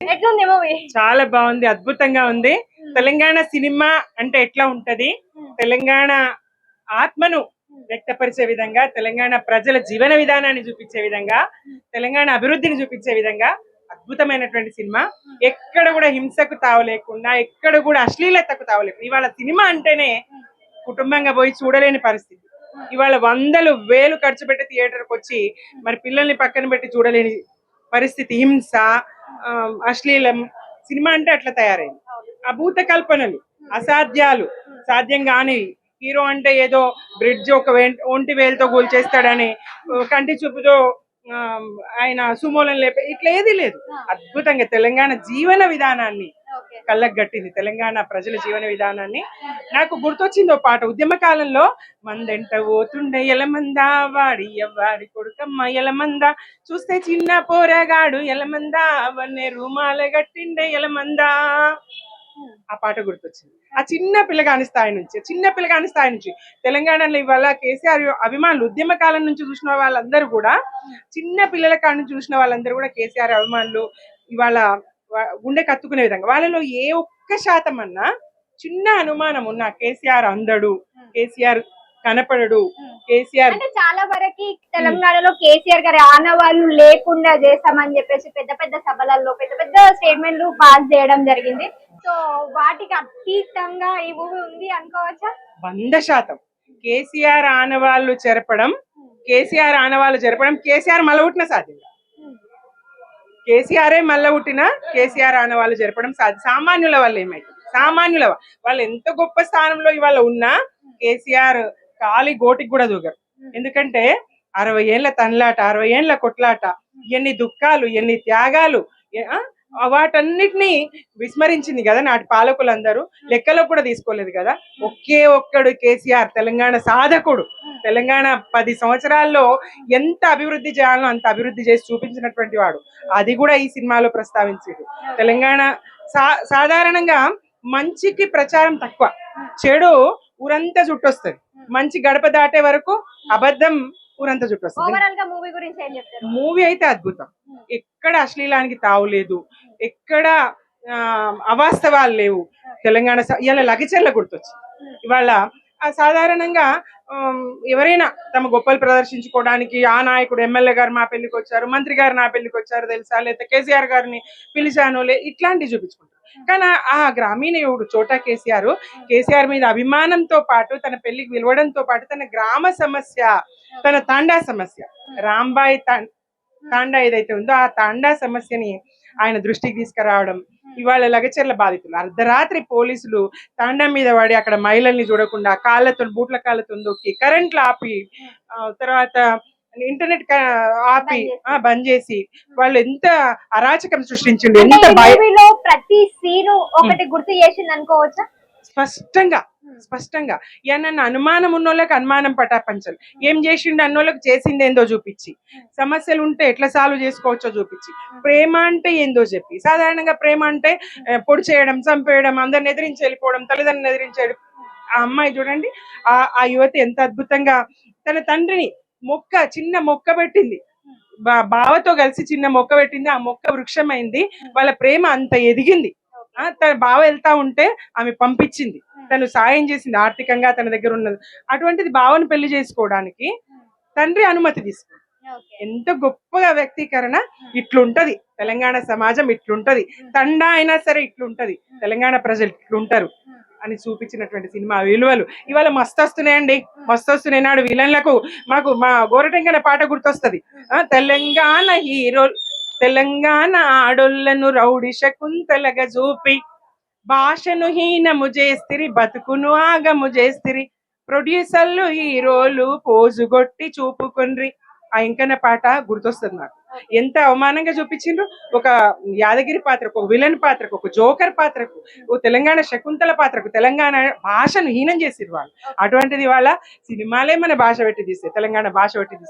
ఎట్లుంది మూవీ? చాలా బాగుంది అద్భుతంగా ఉంది. తెలంగాణ సినిమా అంటే ఎట్లా ఉంటది? తెలంగాణ ఆత్మను వ్యక్తపరిచే విధంగా తెలంగాణ ప్రజల జీవన విధానాన్ని చూపించే విధంగా తెలంగాణ అభివృద్ధిని చూపించే విధంగా అద్భుతమైనటువంటి సినిమా. ఎక్కడ కూడా హింసకు తావు లేకుండా ఎక్కడ కూడా అశ్లీలతకు తావు లేకుండా ఇవాళ సినిమా అంటేనే కుటుంబంగా పోయి చూడలేని పరిస్థితి. ఇవాళ వందలు వేలు ఖర్చు పెట్టి థియేటర్కి వచ్చి మరి పిల్లల్ని పక్కన పెట్టి చూడలేని పరిస్థితి హింస అశ్లీలం సినిమా అంటే అట్లా తయారైంది. అభూత కల్పనలు అసాధ్యాలు సాధ్యం కానివి హీరో అంటే ఏదో బ్రిడ్జ్ ఒక వే- ఒంటి వేలుతో కూల్చేస్తాడని ఆ, కంటి చూపుతో ఆయన సుమోలను లేపే ఇట్లా ఏది లేదు. అద్భుతంగా తెలంగాణ జీవన విధానాన్ని కళ్ళకు గట్టింది. తెలంగాణ ప్రజల జీవన విధానాన్ని నాకు గుర్తొచ్చింది ఓ పాట. ఉద్యమ కాలంలో మందెంట పోతుండే ఎలమందా వాడి ఎవ్వాడి కొడుకమ్మ ఎలమందా చూస్తే చిన్న పోరగాడు ఎలమందా అవన్నీ రూమాల గట్టిండే ఎలమందా ఆ పాట గుర్తొచ్చింది. ఆ చిన్న పిల్లగాని స్థాయి నుంచి చిన్న పిల్లగాని స్థాయి నుంచి తెలంగాణలో ఇవాళ కేసీఆర్ అభిమానులు ఉద్యమ కాలం నుంచి చూసిన వాళ్ళందరూ కూడా చిన్న పిల్లల కాడ నుంచి చూసిన వాళ్ళందరూ కూడా కేసీఆర్ అభిమానులు ఇవాళ గుండె కత్తుకునే విధంగా. వాళ్ళలో ఏ ఒక్క శాతం అన్నా చిన్న అనుమానం ఉన్న కేసీఆర్ అందడు. కేసీఆర్ కనపడడు. కేసీఆర్ అంటే చాలా వరకు తెలంగాణలో కేసీఆర్ గారి ఆనవాళ్ళు లేకుండా చేస్తామని చెప్పేసి పెద్ద పెద్ద సభలలో పెద్ద పెద్ద స్టేట్మెంట్లు పాస్ చేయడం జరిగింది. సో వాటికి అతీతంగా ఈ ఉంది అనుకోవచ్చా? వంద శాతం. కేసీఆర్ ఆనవాళ్ళు చెరపడం కేసీఆర్ ఆనవాళ్ళు జరపడం కేసీఆర్ మలవుట్టిన సాధ్యం. కేసీఆరే మల్ల పుట్టినా కేసీఆర్ ఆనవాళ్ళు జరపడం సామాన్యుల వల్ల ఏమైతుంది సామాన్యుల వాళ్ళు ఎంత గొప్ప స్థానంలో ఇవాళ ఉన్నా కేసీఆర్ కాలి గోటికి కూడా దూగరు. ఎందుకంటే అరవై ఏళ్ళ తనలాట అరవై ఏళ్ళ కొట్లాట ఎన్ని దుఃఖాలు ఎన్ని త్యాగాలు ఆ? వాటన్నిటిని విస్మరించింది కదా నాటి పాలకులందరూ. లెక్కలో కూడా తీసుకోలేదు కదా. ఒకే ఒక్కడు కేసీఆర్ తెలంగాణ సాధకుడు. తెలంగాణ పది సంవత్సరాల్లో ఎంత అభివృద్ధి చేయాలో అంత అభివృద్ధి చేసి చూపించినటువంటి వాడు. అది కూడా ఈ సినిమాలో ప్రస్తావించారు. తెలంగాణ సా సాధారణంగా మంచికి ప్రచారం తక్కువ. చెడు ఊరంతా చుట్టొస్తుంది. మంచి గడప దాటే వరకు అబద్ధం ఊరంతా చుట్టొస్తుంది. మూవీ అయితే అద్భుతం. ఎక్కడ అశ్లీలానికి తావు లేదు. ఎక్కడ అవాస్తవాలు లేవు. తెలంగాణ ఇవాళ లగచర్ల గుర్తొచ్చు ఇవాళ సాధారణంగా ఎవరైనా తమ గొప్పలు ప్రదర్శించుకోవడానికి ఆ నాయకుడు ఎమ్మెల్యే గారు మా పెళ్ళికి వచ్చారు మంత్రి గారు నా పెళ్ళికి వచ్చారు తెలుసా లేకపోతే కేసీఆర్ గారిని పిలిచాను లే ఇట్లాంటివి చూపించుకుంటారు. కానీ ఆ- గ్రామీణ యువకుడు చోటా కేసీఆర్ కేసీఆర్ మీద అభిమానంతో పాటు తన పెళ్ళికి పిలవడంతో పాటు తన గ్రామ సమస్య తన తాండా సమస్య రాంబాయి తా- తాండా ఏదైతే ఉందో ఆ తాండా సమస్యని ఆయన దృష్టికి తీసుకురావడం ఇవాళ లగచర్ల బాధితులు. అర్ధరాత్రి పోలీసులు తాండా మీద పడి అక్కడ మహిళల్ని చూడకుండా కాళ్ళతో బూట్ల కాళ్ళతో దొక్కి కరెంట్లు ఆపి తర్వాత ఇంటర్నెట్ ఆపి ఆ, బంద్ చేసి వాళ్ళు ఎంత అరాచకం సృష్టించిండు ఎంత ప్రతి సీను ఒకటి గుర్తు చేసింది అనుకోవచ్చా? స్పష్టంగా స్పష్టంగా. ఇక నన్ను అనుమానం ఉన్నోళ్ళకి అనుమానం పటాపంచలు. ఏం చేసిండు అన్నోళ్ళకి చేసింది ఏందో చూపించి. సమస్యలు ఉంటే ఎట్లా సాల్వ్ చేసుకోవచ్చో చూపించి. ప్రేమ అంటే ఏందో చెప్పి. సాధారణంగా ప్రేమ అంటే పొడి చేయడం చంపేయడం అందరిని ఎదిరించి వెళ్ళిపోవడం తల్లిదండ్రులను ఎదిరించి ఆ అమ్మాయి చూడండి ఆ ఆ యువతి ఎంత అద్భుతంగా తన తండ్రిని మొక్క చిన్న మొక్క పెట్టింది. బావతో కలిసి చిన్న మొక్క పెట్టింది. ఆ మొక్క వృక్షమైంది. వాళ్ళ ప్రేమ అంత ఎదిగింది. తన బావ వెళ్తా ఉంటే ఆమె పంపించింది. తను సాయం చేసింది ఆర్థికంగా తన దగ్గర ఉన్నది. అటువంటిది బావను పెళ్ళి చేసుకోవడానికి తండ్రి అనుమతి తీసుకుంది ఎంత గొప్పగా వ్యక్తీకరణ ఇట్లుంటది. తెలంగాణ సమాజం ఇట్లుంటది. తండా అయినా సరే ఇట్లుంటది. తెలంగాణ ప్రజలు ఇట్లుంటారు అని చూపించినటువంటి సినిమా విలువలు. ఇవాళ మస్తు వస్తున్నాయండి మస్తు వస్తున్నాయి నాడు విలన్లకు. మాకు మా గోరటెంకన పాట గుర్తొస్తది. తెలంగాణ హీరో తెలంగాణ ఆడోళ్ళను రౌడి శకుంతలగా చూపి భాషను హీనము చేస్తిరి బతుకును ఆగము చేస్తిరి ప్రొడ్యూసర్లు హీరోలు పోజుగొట్టి చూపుకొండ్రి. ఆ ఇంకన పాట గుర్తొస్తుంది నాకు. ఎంత అవమానంగా చూపించిండ్రు. ఒక యాదగిరి పాత్రకు ఒక విలన్ పాత్రకు ఒక జోకర్ పాత్రకు ఓ తెలంగాణ శకుంతల పాత్రకు తెలంగాణ భాషను హీనం చేసిరు వాళ్ళు. అటువంటిది వాళ్ళ సినిమాలే మన భాష పెట్టి తీస్తే తెలంగాణ భాష పెట్టి తీస్తే